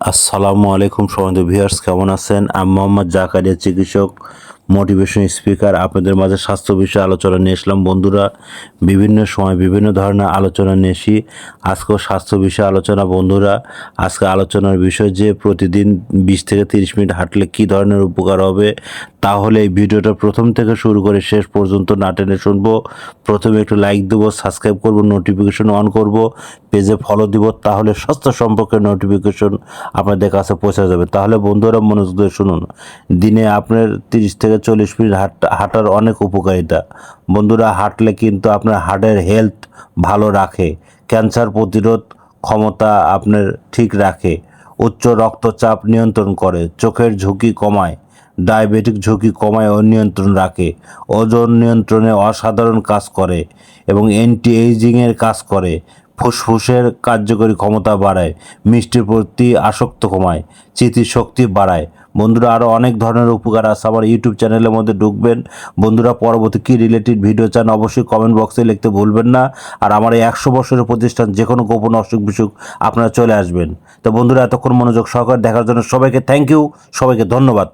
আসসালামু আলাইকুম সম্বন্ধে ভিউয়ার্স কেমন আছেন? আমি মোহাম্মদ জাকারিয়া চিকিৎসক। মোটিভেশন স্পিকার আপনাদের মাঝে স্বাস্থ্য বিষয়ে আলোচনা নিয়ে এসলাম বন্ধুরা, বিভিন্ন সময় বিভিন্ন ধরনের আলোচনা নিয়ে এসি আজকেও স্বাস্থ্য বিষয়ে আলোচনা। বন্ধুরা, আজকে আলোচনার বিষয় যে প্রতিদিন বিশ থেকে তিরিশ মিনিট হাঁটলে কী ধরনের উপকার হবে, তাহলে এই ভিডিওটা প্রথম থেকে শুরু করে শেষ পর্যন্ত না টেনে শুনব। প্রথমে একটু লাইক দেবো সাবস্ক্রাইব করব নোটিফিকেশন অন করব পেজে ফলো দিব, তাহলে স্বাস্থ্য সম্পর্কে নোটিফিকেশন আপনাদের কাছে পৌঁছে যাবে। তাহলে বন্ধুরা মনোযোগ দিয়ে শুনুন। দিনে আপনার তিরিশ থেকে চল্লিশ মিনিট হাঁটা, হাঁটার অনেক উপকারিতা। বন্ধুরা, হাঁটলে কিন্তু আপনার হার্টের হেলথ ভালো রাখে। ক্যান্সার প্রতিরোধ ক্ষমতা আপনার ঠিক রাখে। উচ্চ রক্তচাপ নিয়ন্ত্রণ করে, চোখের ঝুঁকি কমায়, ডায়াবেটিক ঝুঁকি কমায় ও নিয়ন্ত্রণ রাখে। ওজন নিয়ন্ত্রণে অসাধারণ কাজ করে এবং অ্যান্টি এইজিংয়ের কাজ করে। ফুসফুসের কার্যকরী ক্ষমতা বাড়ায়, মিষ্টির প্রতি আসক্ত কমায়, স্মৃতিশক্তি বাড়ায় বন্ধুরা আরও অনেক ধরনের উপকার আছে আমার ইউটিউব চ্যানেলের মধ্যে ঢুকবেন। বন্ধুরা, পরবর্তী কী রিলেটেড ভিডিও চান অবশ্যই কমেন্ট বক্সে লিখতে ভুলবেন না। আর আমার এই একশো বছরের প্রতিষ্ঠান যে কোনো গোপন অসুখ বিসুখ আপনারা চলে আসবেন। তো বন্ধুরা, এতক্ষণ মনোযোগ সহকারে দেখার জন্য সবাইকে থ্যাংক ইউ সবাইকে ধন্যবাদ।